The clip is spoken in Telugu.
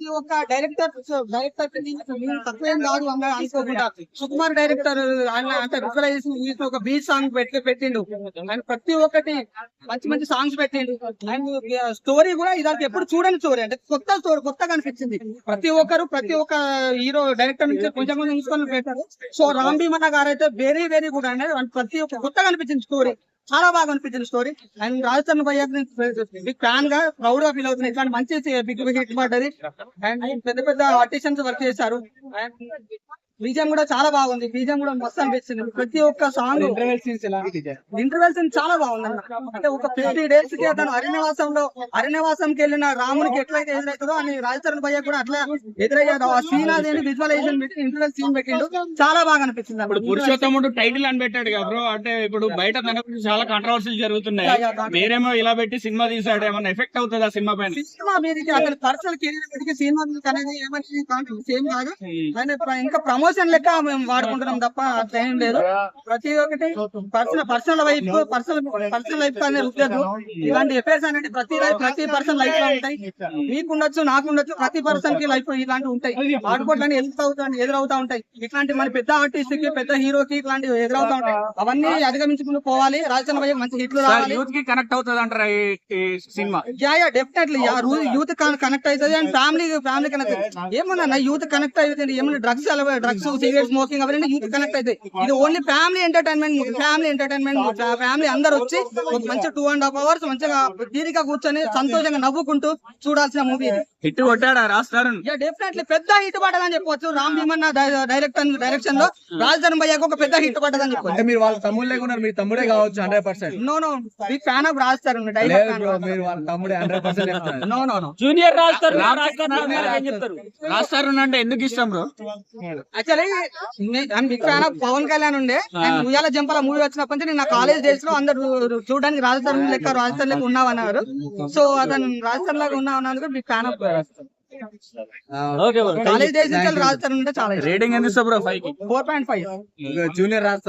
ప్రతి ఒక్క డైరెక్టర్ డైరెక్టర్ తక్కువేం కాదు అనుకోకుండా. సుకుమార్ డైరెక్టర్ ఆయన అంటే విజువలైజేషన్ మూవీస్ ఒక బీచ్ సాంగ్ పెట్టి పెట్టిండు. ఆయన ప్రతి ఒక్కటి మంచి మంచి సాంగ్స్ పెట్టిండు. అండ్ స్టోరీ కూడా ఇదానికి ఎప్పుడు చూడని స్టోరీ అంటే కొత్త స్టోరీ కొత్తగా అనిపించింది. ప్రతి ఒక్కరు ప్రతి ఒక్క హీరో డైరెక్టర్ నుంచి కొంచెం కొంచెం తీసుకొని పెట్టారు. సో రామ్ భీమన్న గారు అయితే వెరీ వెరీ గుడ్ అండి ప్రతి ఒక్క కొత్తగా అనిపించింది స్టోరీ చాలా బాగా అనిపించింది స్టోరీ అండ్ రాజస్థాన్ భయ్య బిగ్ ఫ్యాన్గా ప్రౌడ్గా ఫీల్ అవుతున్నాయి ఇట్లాంటి మంచి బిగ్ బిగ్ హిట్ పడ్డది అండ్ పెద్ద పెద్ద ఆర్టిషన్స్ వర్క్ చేశారు అండ్ బీజం కూడా చాలా బాగుంది. బీజం కూడా మస్తు అనిపించింది ప్రతి ఒక్క సాంగ్ ఇంటర్వెల్ సీన్ చాలా బాగుంది అంటే ఒక ఫిఫ్టీ డేస్కి అతను అరణ్యవాసంలో అరణ్యవాసంకి వెళ్ళిన రామునికి ఎట్లయితే ఎదురవుతుందో అని రాజస్థాన్ భయ్య కూడా అట్లా ఎదురయ్యాడు. ఆ సీన్ అదేని విజువలైజేషన్ పెట్టి ఇంటర్వెల్ సీన్ పెట్టిండు. చాలా బాగా అనిపించింది ఇప్పుడు. పురుషోత్తముడు టైటిల్ అని పెట్టాడు కదా బ్రో అంటే ఇప్పుడు బయట తన చాలా కాంట్రవర్సీలు జరుగుతున్నాయి. మీరేమో ఇలా పెట్టి సినిమా తీసాడు ఏమన్నా ఎఫెక్ట్ అవుతుంది ఆ సినిమా పైన? సినిమా మీదకి అతని పర్సనల్ కెరీర్ మీదకి సినిమా అనేది ఏమని సేమ్ కాదు. ఆయన ప్ర- ఇంకా ప్రమోషన్ లెక్క మేము వాడుకుంటున్నాం తప్ప అట్లా ఏం లేదు. ప్రతి ఒక్కటి personal personal wife personal personal life అనేది ఉండదు ఇలాంటి ఎఫైర్స్ అనేది ప్రతి ప్రతి పర్సన్ లైఫ్లో ఉంటాయి. మీకు ఉండొచ్చు నాకు ఉండొచ్చు ప్రతి పర్సన్కి లైఫ్ ఇలాంటివి ఉంటాయి. ఆడుకోవడానికి ఎదురవుతా ఎదురవుతా ఉంటాయి. ఇట్లాంటి మన పెద్ద ఆర్టిస్ట్కి పెద్ద హీరోకి ఇట్లాంటివి ఎదురవుతా ఉంటాయి. అవన్నీ అధిగమించుకుంటూ పోవాలి. రాజస్థాన్ భయ్య మంచి హిట్లు రావాలి. యూత్కి కనెక్ట్ అవుతుంది అంటారా ఈ cinema? Yeah yeah definitely youth connect అవుతుంది. అండ్ ఫ్యామిలీ ఫ్యామిలీ కనెక్ట్ ఏమన్నా యూత్ కనెక్ట్ అవుతుంది ఏమన్నా డ్రగ్స్ డ్రగ్స్ సిగరెట్ స్మోకింగ్ అవన్నీ యూత్ కనెక్ట్ అవుతాయి. ఇది only family entertainment family entertainment family అందరు వచ్చి మంచిగా మంచి టూ అండ్ హాఫ్ అవర్స్ మంచిగా తీరిక కూర్చొని సంతోషంగా నవ్వుకుంటూ చూడాల్సిన మూవీ ఇది. హిట్ కొట్టాడా రాస్తారు యా డెఫినెట్లీ పెద్ద హిట్ పడ్డదని చెప్పొచ్చు. రామ్ భీమన్న డైరెక్టర్ డైరెక్షన్లో రాజధాని భయ్యకు ఒక పెద్ద హిట్ పడ్డదని చెప్పొచ్చు. అంటే మీరు వాళ్ళ తమ్ముళ్ళే ఉన్నారు మీ తమ్ముడే కావచ్చు hundred percent no no big fan of రాజధాని లేదు డైరెక్ట్ బ్రో మీరు వాళ్ళ తమ్ముడే హండ్రెడ్ పర్సెంట్ చెప్తాను నో నో నో జూనియర్ రాస్తారు చెప్తారు? రాస్తారు అంటే ఎందుకు ఇష్టం bro actually big fan of Pawan Kalyan ఉండే. నేను ఉయ్యాల జంపల మూవీ వచ్చినప్పటి నుంచి నేను నా కాలేజ్ డేస్లో అందరు చూడడానికి రాజస్థాన్ లెక్క రాజస్థాన్ లెక్క ఉన్నావన్నారు. సో అతను రాజస్థాన్ లాగా ఉన్నా అన్నందుకు బిగ్ ఫ్యాన్ ఆఫ్ ఓకే చాలా రేటింగ్ ఎంత ఇస్తా బ్రో ఫైవ్కి? Four point five. జూనియర్ రాస్తారు